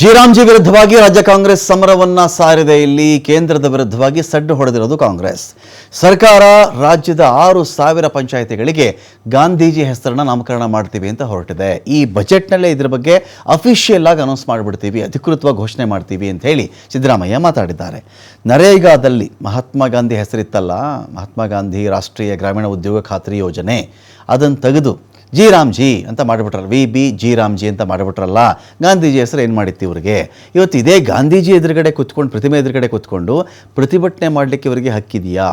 ಶ್ರೀರಾಮ್ಜಿ ವಿರುದ್ಧವಾಗಿ ರಾಜ್ಯ ಕಾಂಗ್ರೆಸ್ ಸಮರವನ್ನ ಸಾರಿದೆ. ಇಲ್ಲಿ ಕೇಂದ್ರದ ವಿರುದ್ಧವಾಗಿ ಸಡ್ಡು ಹೊಡೆದಿರೋದು ಕಾಂಗ್ರೆಸ್. ಸರ್ಕಾರ ರಾಜ್ಯದ ಆರು ಸಾವಿರ ಪಂಚಾಯಿತಿಗಳಿಗೆ ಗಾಂಧೀಜಿ ಹೆಸರನ್ನ ನಾಮಕರಣ ಮಾಡ್ತೀವಿ ಅಂತ ಹೊರಟಿದೆ. ಈ ಬಜೆಟ್ನಲ್ಲೇ ಇದ್ರ ಬಗ್ಗೆ ಅಫಿಷಿಯಲ್ ಆಗಿ ಅನೌನ್ಸ್ ಮಾಡಿಬಿಡ್ತೀವಿ, ಅಧಿಕೃತವಾಗಿ ಘೋಷಣೆ ಮಾಡ್ತೀವಿ ಅಂತ ಹೇಳಿ ಸಿದ್ದರಾಮಯ್ಯ ಮಾತಾಡಿದ್ದಾರೆ. ನರೇಗಾದಲ್ಲಿ ಮಹಾತ್ಮ ಗಾಂಧಿ ಹೆಸರಿತ್ತಲ್ಲ, ಮಹಾತ್ಮ ಗಾಂಧಿ ರಾಷ್ಟ್ರೀಯ ಗ್ರಾಮೀಣ ಉದ್ಯೋಗ ಖಾತ್ರಿ ಯೋಜನೆ, ಅದನ್ನು ತೆಗೆದು ಜಿ ರಾಮ್ಜಿ ಅಂತ ಮಾಡಿಬಿಟ್ರಲ್ಲ, ವಿ ಬಿ ಜಿ ರಾಮ್ಜಿ ಅಂತ ಮಾಡಿಬಿಟ್ರಲ್ಲ, ಗಾಂಧೀಜಿ ಹೆಸರು ಏನು ಮಾಡಿತ್ತು ಇವರಿಗೆ? ಇವತ್ತು ಇದೇ ಗಾಂಧೀಜಿ ಎದುರುಗಡೆ ಕೂತ್ಕೊಂಡು, ಪ್ರತಿಮೆ ಎದುರುಗಡೆ ಕೂತ್ಕೊಂಡು ಪ್ರತಿಭಟನೆ ಮಾಡಲಿಕ್ಕೆ ಇವರಿಗೆ ಹಕ್ಕಿದೆಯಾ?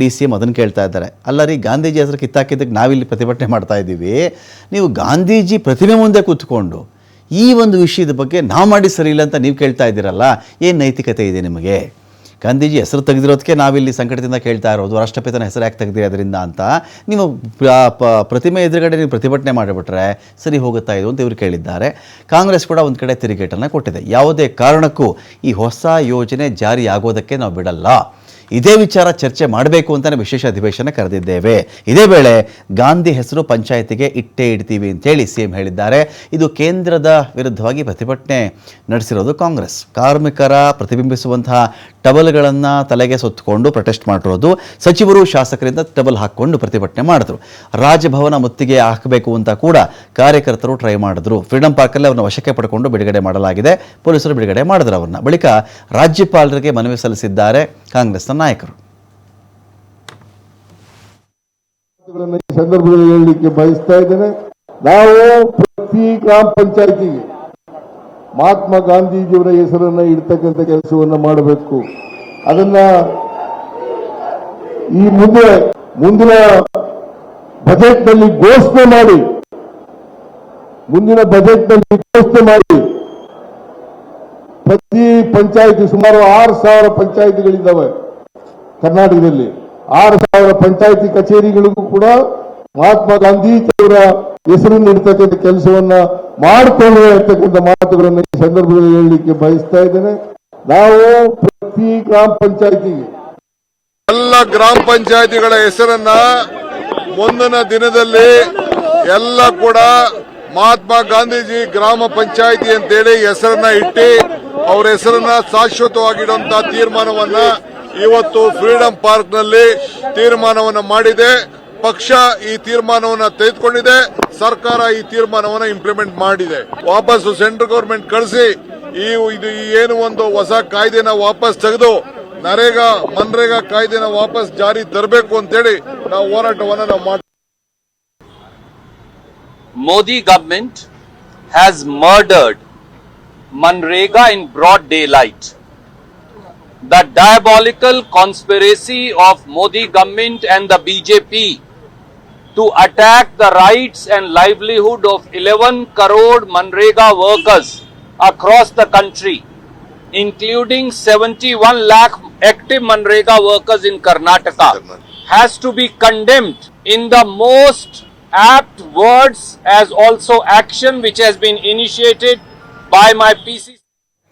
ಡಿ ಸಿ ಎಂ ಅದನ್ನು ಕೇಳ್ತಾ ಇದ್ದಾರೆ. ಅಲ್ಲ ರೀ, ಗಾಂಧೀಜಿ ಹೆಸರು ಕಿತ್ತಾಕಿದ್ದಕ್ಕೆ ನಾವಿಲ್ಲಿ ಪ್ರತಿಭಟನೆ ಮಾಡ್ತಾ ಇದ್ದೀವಿ. ನೀವು ಗಾಂಧೀಜಿ ಪ್ರತಿಮೆ ಮುಂದೆ ಕೂತ್ಕೊಂಡು ಈ ಒಂದು ವಿಷಯದ ಬಗ್ಗೆ ನಾವು ಮಾಡಿ ಸರಿ ಇಲ್ಲ ಅಂತ ನೀವು ಕೇಳ್ತಾ ಇದ್ದೀರಲ್ಲ, ಏನು ನೈತಿಕತೆ ಇದೆ ನಿಮಗೆ? ಗಾಂಧೀಜಿ ಹೆಸರು ತೆಗೆದಿರೋದಕ್ಕೆ ನಾವಿಲ್ಲಿ ಸಂಕಟದಿಂದ ಕೇಳ್ತಾ ಇರೋದು. ರಾಷ್ಟ್ರಪಿತನ ಹೆಸರು ಯಾಕೆ ತೆಗೆದಿರಿ ಅದರಿಂದ ಅಂತ. ನೀವು ಪ್ರತಿಮೆ ಎದುರುಗಡೆ ನೀವು ಪ್ರತಿಭಟನೆ ಮಾಡಿಬಿಟ್ರೆ ಸರಿ ಹೋಗುತ್ತಾ ಇದು ಅಂತ ಇವರು ಕೇಳಿದ್ದಾರೆ. ಕಾಂಗ್ರೆಸ್ ಕೂಡ ಒಂದು ಕಡೆ ತಿರುಗೇಟನ್ನು ಕೊಟ್ಟಿದೆ. ಯಾವುದೇ ಕಾರಣಕ್ಕೂ ಈ ಹೊಸ ಯೋಜನೆ ಜಾರಿಯಾಗೋದಕ್ಕೆ ನಾವು ಬಿಡಲ್ಲ. ಇದೇ ವಿಚಾರ ಚರ್ಚೆ ಮಾಡಬೇಕು ಅಂತಲೇ ವಿಶೇಷ ಅಧಿವೇಶನ ಕರೆದಿದ್ದೇವೆ. ಇದೇ ವೇಳೆ ಗಾಂಧಿ ಹೆಸರು ಪಂಚಾಯತಿಗೆ ಇಟ್ಟೇ ಇಡ್ತೀವಿ ಅಂತೇಳಿ ಸಿಎಂ ಹೇಳಿದ್ದಾರೆ. ಇದು ಕೇಂದ್ರದ ವಿರುದ್ಧವಾಗಿ ಪ್ರತಿಭಟನೆ ನಡೆಸಿರೋದು ಕಾಂಗ್ರೆಸ್. ಕಾರ್ಮಿಕರ ಪ್ರತಿಬಿಂಬಿಸುವಂತಹ ಟಬಲ್ಗಳನ್ನು ತಲೆಗೆ ಸುತ್ತಕೊಂಡು ಪ್ರೊಟೆಸ್ಟ್ ಮಾಡಿರೋದು ಸಚಿವರು ಶಾಸಕರಿಂದ ಟಬಲ್ ಹಾಕ್ಕೊಂಡು ಪ್ರತಿಭಟನೆ ಮಾಡಿದ್ರು. ರಾಜಭವನ ಮುತ್ತಿಗೆ ಹಾಕಬೇಕು ಅಂತ ಕೂಡ ಕಾರ್ಯಕರ್ತರು ಟ್ರೈ ಮಾಡಿದ್ರು. ಫ್ರೀಡಂ ಪಾರ್ಕಲ್ಲಿ ಅವರನ್ನು ವಶಕ್ಕೆ ಪಡ್ಕೊಂಡು ಬಿಡುಗಡೆ ಮಾಡಲಾಗಿದೆ. ಪೊಲೀಸರು ಬಿಡುಗಡೆ ಮಾಡಿದ್ರು ಅವ್ರನ್ನ. ಬಳಿಕ ರಾಜ್ಯಪಾಲರಿಗೆ ಮನವಿ ಸಲ್ಲಿಸಿದ್ದಾರೆ. ಕಾಂಗ್ರೆಸ್ನ ನಾಯಕರು. ಸಂದರ್ಭದಲ್ಲಿ ಹೇಳಲಿಕ್ಕೆ ಬಯಸ್ತಾ ಇದ್ದೇನೆ. ನಾವು ಪ್ರತಿ ಗ್ರಾಮ ಪಂಚಾಯತಿಗೆ ಮಹಾತ್ಮ ಗಾಂಧೀಜಿಯವರ ಹೆಸರನ್ನ ಇಡ್ತಕ್ಕಂಥ ಕೆಲಸವನ್ನ ಮಾಡಬೇಕು. ಅದನ್ನ ಈ ಮುಂದೆ ಮುಂದಿನ ಬಜೆಟ್ನಲ್ಲಿ ಘೋಷಣೆ ಮಾಡಿ, ಮುಂದಿನ ಬಜೆಟ್ನಲ್ಲಿ ಘೋಷಣೆ ಮಾಡಿ ಪ್ರತಿ ಪಂಚಾಯಿತಿ ಸುಮಾರು ಆರು ಸಾವಿರ ಪಂಚಾಯಿತಿಗಳಿದ್ದಾವೆ ಕರ್ನಾಟಕದಲ್ಲಿ. ಆರು ಸಾವಿರ ಪಂಚಾಯಿತಿ ಕಚೇರಿಗಳಿಗೂ ಕೂಡ ಮಹಾತ್ಮ ಗಾಂಧೀಜಿಯವರ ಹೆಸರನ್ನು ಇಡ್ತಕ್ಕಂಥ ಕೆಲಸವನ್ನ ಮಾಡಿಕೊಳ್ಳುವ ಇರ್ತಕ್ಕಂಥ ಮಾತುಗಳನ್ನು ಈ ಸಂದರ್ಭದಲ್ಲಿ ಹೇಳಲಿಕ್ಕೆ ಬಯಸ್ತಾ ಇದ್ದೇನೆ. ನಾವು ಪ್ರತಿ ಗ್ರಾಮ ಪಂಚಾಯಿತಿಗೆ ಎಲ್ಲ ಗ್ರಾಮ ಪಂಚಾಯಿತಿಗಳ ಹೆಸರನ್ನ ಮುಂದಿನ ದಿನದಲ್ಲಿ ಎಲ್ಲ ಕೂಡ ಮಹಾತ್ಮ ಗಾಂಧೀಜಿ ಗ್ರಾಮ ಪಂಚಾಯಿತಿ ಅಂತೇಳಿ ಹೆಸರನ್ನ ಇಟ್ಟು ಅವ್ರ ಹೆಸರನ್ನ ಶಾಶ್ವತವಾಗಿಡುವಂತ ತೀರ್ಮಾನವನ್ನ ಇವತ್ತು ಫ್ರೀಡಂ ಪಾರ್ಕ್ನಲ್ಲಿ ತೀರ್ಮಾನವನ್ನ ಮಾಡಿದೆ. ಪಕ್ಷ ಈ ತೀರ್ಮಾನವನ್ನು ತೆಗೆದುಕೊಂಡಿದೆ. ಸರ್ಕಾರ ಈ ತೀರ್ಮಾನವನ್ನು ಇಂಪ್ಲಿಮೆಂಟ್ ಮಾಡಿದೆ. ವಾಪಸ್ ಸೆಂಟ್ರಲ್ ಗವರ್ಮೆಂಟ್ ಕಳಿಸಿ ಈ ಇದು ಏನು ಒಂದು ಹೊಸ ಕಾಯ್ದೆನ ವಾಪಸ್ ತೆಗೆದು ನರೇಗಾ, ಮನ್ರೇಗಾ ಕಾಯ್ದೆನ ವಾಪಸ್ ಜಾರಿ ತರಬೇಕು ಅಂತೇಳಿ ನಾವು ಹೋರಾಟವನ್ನ ನಾವು Modi government has murdered Manrega in broad daylight. The diabolical conspiracy of Modi government and the BJP to attack the rights and livelihood of 11 crore Manrega workers across the country, including 71 lakh active Manrega workers in Karnataka, has to be condemned in the most apt words as also action which has been initiated by my PC.